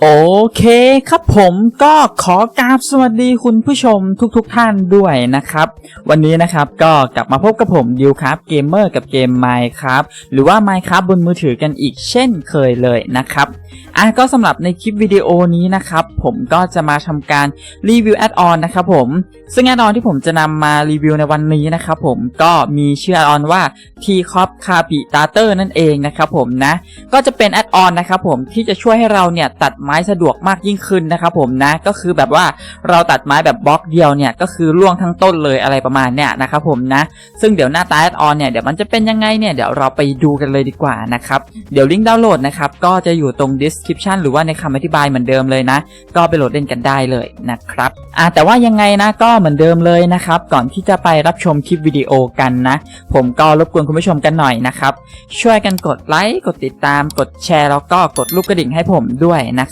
โอเคครับผมก็ขอกราบสวัสดีคุณผู้ชมทุกๆทท่านด้วยนะครับ วันนี้นะครับก็กลับมาพบกับผมดิวครับเกมเมอร์กับเกม Minecraft หรือว่า Minecraft บนมือถือกันอีกเช่นเคยเลยนะครับอะก็สำหรับในคลิปวิดีโอนี้นะครับผมก็จะมาทำการรีวิวแอดออนนะครับผม ซึ่งแอดออนที่ผมจะนำมารีวิวในวันนี้นะครับผมก็มีชื่อแอดออนว่า t c o p c a p i t a t o r นั่นเองนะครับผมนะก็จะเป็นแอดออนนะครับผมที่จะช่วยให้เราเนี่ยตัดไม้สะดวกมากยิ่งขึ้นนะครับผมนะก็คือแบบว่าเราตัดไม้แบบบล็อกเดียวเนี่ยก็คือล่วงทั้งต้นเลยอะไรประมาณเนี่ยนะครับผมนะ ซึ่งเดี๋ยวหน้าตาแอดออนเนี่ยเดี๋ยวมันจะเป็นยังไงเนี่ยเดี๋ยวเราไปดูกันเลยดีกว่านะครับเดี๋ยวลิงก์ดาวน์โหลดนะครับก็จะอยู่ตรง description หรือว่าในคำอธิบายเหมือนเดิมเลยนะ ก็ไปโหลดเล่นกันได้เลยนะครับอ่าแต่ว่ายังไงนะก็เหมือนเดิมเลยนะครับก่อนที่จะไปรับชมคลิปวิดีโอกันนะ ผมก็รบกวนคุณผู้ชมกันหน่อยนะครับช่วยกันกดไลค์กดติดตามกดแชร์แล้วก็กดรูปกระดิ่งให้ผมด้วยนะ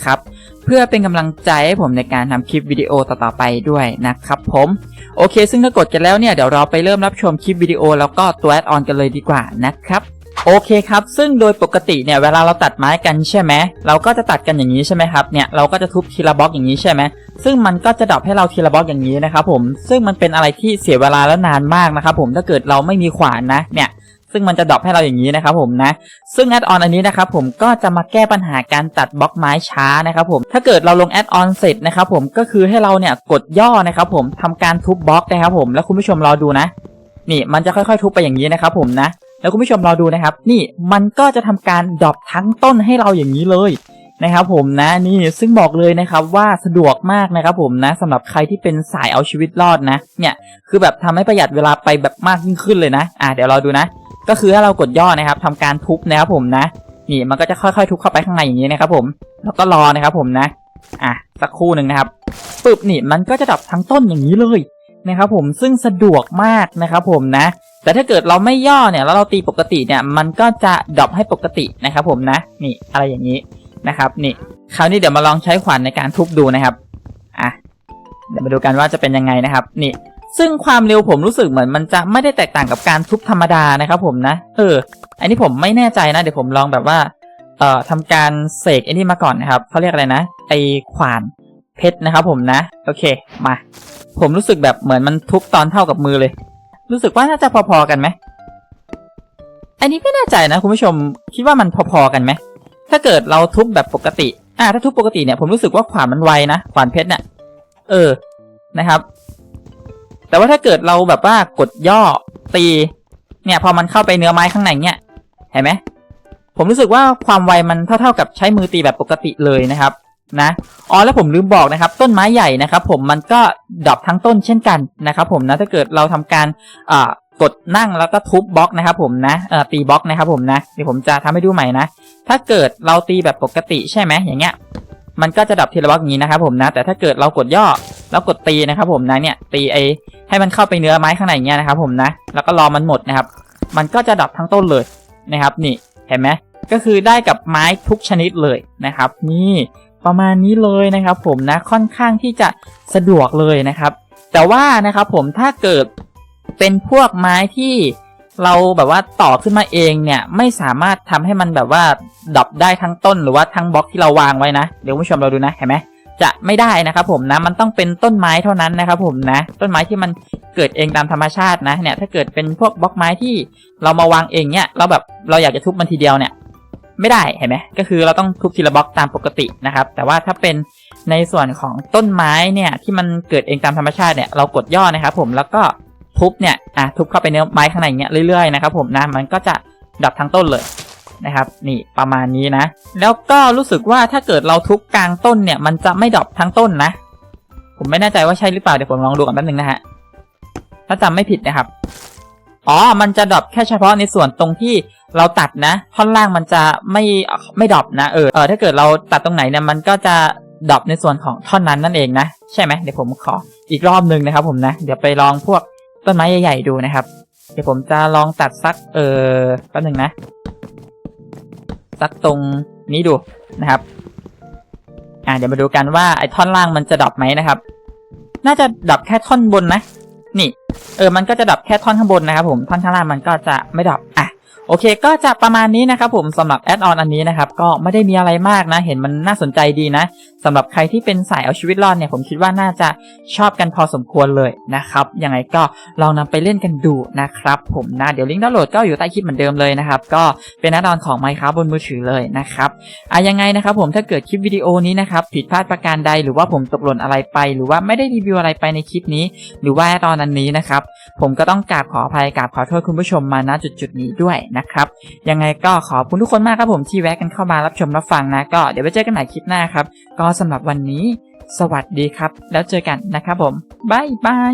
ครับเพื่อเป็นกำลังใจให้ผมในการทำคลิปวิดีโอต่อๆไปด้วยนะครับผมโอเค ซึ่งถ้ากดกันแล้วเนี่ยเดี๋ยวเราไปเริ่มรับชมคลิปวิดีโอแล้วก็ตัวแอดออนกันเลยดีกว่านะครับโอเคครับ ซึ่งโดยปกติเนี่ยเวลาเราตัดไม้กันใช่ไหมเราก็จะตัดกันอย่างนี้ใช่ไหมครับ เนี่ยเราก็จะทุบทีละบล็อกอย่างนี้ใช่ไหมซึ่งมันก็จะดรอปให้เราทีละบล็อกอย่างนี้นะครับผม ซึ่งมันเป็นอะไรที่เสียเวลาและนานมากนะครับผม ถ้าเกิดเราไม่มีขวานนะ เนี่ย ซึ่งมันจะดรอปให้เราอย่างนี้นะครับผมนะ ซึ่งแอดออนอันนี้นะครับผมก็จะมาแก้ปัญหาการตัดบล็อกไม้ช้านะครับผม ถ้าเกิดเราลงแอดออนเสร็จนะครับผมก็คือให้เราเนี่ยกดย่อนะครับผมทำการทุบบล็อกนะครับผมแล้วคุณผู้ชมรอดูนะ นี่มันจะค่อยๆ ทุบไปอย่างนี้นะครับผมนะ แล้วคุณผู้ชมรอดูนะครับ นี่มันก็จะทำการดรอปทั้งต้นให้เราอย่างนี้เลยนะครับผมนะนี่ซึ่งบอกเลยนะครับว่าสะดวกมากนะครับผมนะสำหรับใครที่เป็นสายเอาชีวิตรอดนะ เนี่ยคือแบบทำให้ประหยัดเวลาไปแบบมากยิ่งขึ้นเลยนะ อะเดี๋ยวเราดูนะ ก็คือถ้าเรากดย่อนะครับทำการทุบนะครับผมนะ นี่มันก็จะค่อยๆ ทุบเข้าไปข้างในอย่างนี้นะครับ ผม แล้วก็รอนะครับ ผมนะ อะสักครู่หนึ่งนะครับปึ๊บนี่มันก็จะดับทั้งต้นอย่างนี้เลยนะครับ ผมซึ่งสะดวกมากนะครับผมนะ แต่ถ้าเกิดเราไม่ย่อเนี่ยแล้วเราตีปกติเนี่ย มันก็จะดรอปให้ปกตินะครับ ผมนะ นี่อะไรอย่างนี้นะครับ นี่คราวนี้เดี๋ยวมาลองใช้ขวานในการทุบดูนะครับอะเดี๋ยวมาดูกันว่าจะเป็นยังไงนะครับ นี่ ซึ่งความเร็วผมรู้สึกเหมือนมันจะไม่ได้แตกต่างกับการทุบธรรมดานะครับผมนะ เออ อันนี้ผมไม่แน่ใจนะ เดี๋ยวผมลองแบบว่า เอ่อทำการเสกไอ้นี่มาก่อนนะครับเขาเรียกอะไรนะ ไอขวานเพชรนะครับผมนะ โอเค มา ผมรู้สึกแบบเหมือนมันทุบตอนเท่ากับมือเลย รู้สึกว่าน่าจะพอๆกันไหม อันนี้ไม่แน่ใจนะคุณผู้ชม คิดว่ามันพอๆกันไหม ถ้าเกิดเราทุบแบบปกติ อ่า ถ้าทุบปกติเนี่ยผมรู้สึกว่าขวานมันไวนะ ขวานเพชรเนี่ย เออ นะครับ แต่ว่าถ้าเกิดเราแบบว่ากดย่อตี เนี่ยพอมันเข้าไปเนื้อไม้ข้างในเนี่ยเห็นไหมผมรู้สึกว่าความไวมันเท่าๆกับใช้มือตีแบบปกติเลยนะครับนะอ๋อแล้วผมลืมบอกนะครับ ต้นไม้ใหญ่นะครับผมมันก็ดรอปทั้งต้นเช่นกันนะครับผมนะถ้าเกิดเราทำการกดนั่งแล้วก็ทุบบล็อกนะครับผมนะตีบล็อกนะครับผมนะเดี๋ยวผมจะทำให้ดูใหม่นะ ถ้าเกิดเราตีแบบปกติใช่ไหมอย่างเงี้ย มันก็จะดับทีละบล็อกอย่างนี้นะครับผมนะ แต่ถ้าเกิดเรากดย่อ แล้วกดตีนะครับ ผมนะเนี่ยตีไอให้มันเข้าไปเนื้อไม้ข้างในเงี้ยนะครับ ผมนะ แล้วก็รอมันหมดนะครับ มันก็จะดับทั้งต้นเลยนะครับนี่เห็นไหมก็คือได้กับไม้ทุกชนิดเลยนะครับ นี่ประมาณนี้เลยนะครับ ผมนะค่อนข้างที่จะสะดวกเลยนะครับ แต่ว่านะครับผมถ้าเกิดเป็นพวกไม้ที่เราแบบว่าต่อขึ้นมาเองเนี่ยไม่สามารถทำให้มันแบบว่าดับได้ทั้งต้นหรือว่าทั้งบล็อกที่เราวางไว้นะเดี๋ยวผู้ชมเราดูนะเห็นไหม จะไม่ได้นะครับผมนะมันต้องเป็นต้นไม้เท่านั้นนะครับผมนะ ต้นไม้ที่มันเกิดเองตามธรรมชาตินะเนี่ยถ้าเกิดเป็นพวกบล็อกไม้ที่เรามาวางเองเนี่ยเราแบบเราอยากจะทุบมันทีเดียวเนี่ยไม่ได้เห็นไหมก็คือเราต้องทุบทีละบล็อกตามปกตินะครับ แต่ว่าถ้าเป็นในส่วนของต้นไม้เนี่ยที่มันเกิดเองตามธรรมชาติเนี่ยเรากดย่อนะครับผมแล้วก็ทุบเนี่ยอะทุบเข้าไปเนื้อไม้ข้างในอย่างเงี้ยเรื่อยๆนะครับผมนะมันก็จะดับทั้งต้นเลย นะครับ นี่ประมาณนี้นะ แล้วก็รู้สึกว่าถ้าเกิดเราทุบกลางต้นเนี่ย มันจะไม่ดับทั้งต้นนะ ผมไม่แน่ใจว่าใช่หรือเปล่าเดี๋ยวผมลองดูกันแป๊บนึงนะฮะถ้าจำไม่ผิดนะครับอ๋อ มันจะดรอปแค่เฉพาะในส่วนตรงที่เราตัดนะ ท่อนล่างมันจะไม่ไม่ดรอปนะเออเออถ้าเกิดเราตัดตรงไหนเนี่ยมันก็จะดรอปในส่วนของท่อนนั้นนั่นเองนะใช่ไหมเดี๋ยวผมขออีกรอบหนึ่งนะครับ ผมนะเดี๋ยวไปลองพวกต้นไม้ใหญ่ๆดูนะครับ เดี๋ยวผมจะลองตัดสักเออแป๊บหนึ่งนะ สักตรงนี้ดูนะครับ อ่าเดี๋ยวมาดูกันว่าไอ้ท่อนล่างมันจะดรอปไหมนะครับ น่าจะดรอปแค่ท่อนบนนะ นี่ เออมันก็จะดับแค่ท่อนข้างบนนะครับผมท่อนข้างล่างมันก็จะไม่ดับอะ โอเคก็จะประมาณนี้นะครับผมสำหรับแอดออนอันนี้นะครับก็ไม่ได้มีอะไรมากนะ เห็นมันน่าสนใจดีนะสำหรับใครที่เป็นสายเอาชีวิตรอดเนี่ยผมคิดว่าน่าจะชอบกันพอสมควรเลยนะครับยังไงก็ลองนำไปเล่นกันดูนะครับผมนะเดี๋ยวลิงก์ดาวน์โหลดก็อยู่ใต้คลิปเหมือนเดิมเลยนะครับก็เป็นแอดออนของ Minecraft บนมือถือเลยนะครับอะยังไงนะครับผมถ้าเกิดคลิปวิดีโอนี้นะครับผิดพลาดประการใดหรือว่าผมตกหล่นอะไรไป หรือว่าไม่ได้รีวิวอะไรไปในคลิปนี้ หรือว่าแอดออนอันนี้นะครับผมก็ต้องกราบขออภัยกราบขอโทษคุณผู้ชมมาณจุดจุดๆนี้ด้วยนะครับ ยังไงก็ขอบคุณทุกคนมากครับผมที่แวะกันเข้ามารับชมรับฟังนะก็เดี๋ยวไว้เจอกันใหม่คลิปหน้าครับ ก็สำหรับวันนี้ สวัสดีครับ แล้วเจอกันนะครับผมบายบาย